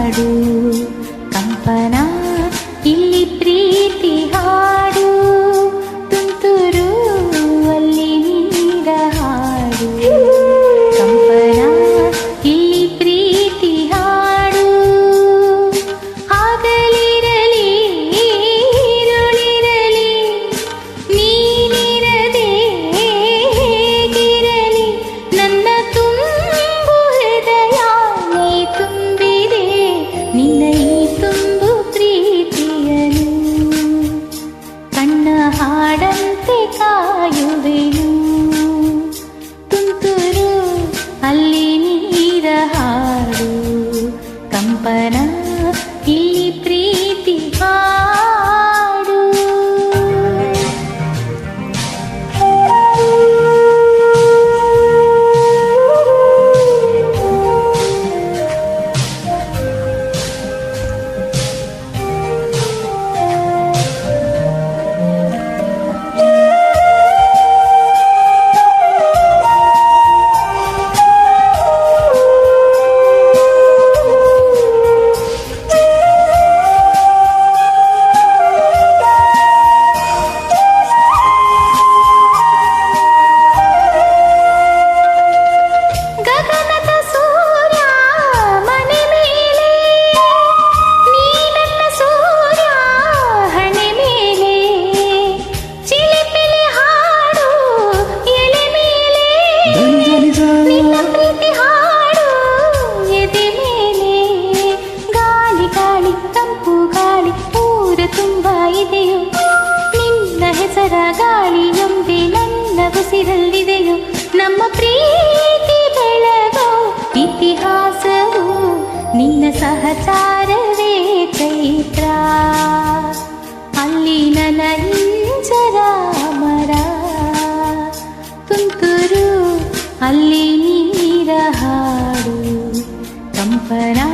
ಹಾಡು ತುಂಬ ಇದೆಯೋ ನಿನ್ನ ಹೆಸರ ಗಾಳಿಯೊಂದೇ ನನ್ನ ಉಸಿರಲ್ಲಿದೆಯೋ ನಮ್ಮ ಪ್ರೀತಿ ಬೆಳಗೋ ಇತಿಹಾಸವು ನಿನ್ನ ಸಹಚಾರವೇ ಚೈತ್ರ ಅಲ್ಲಿ ನನಿಂಚರ ಮರ ತುಂತುರು ಅಲ್ಲಿ ನೀರ ಹಾಡು ಕಂಪನಾ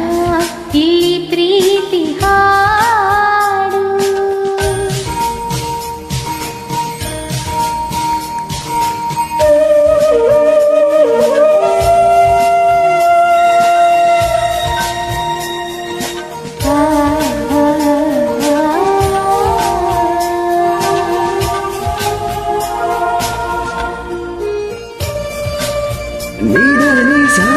Mira, Lisa,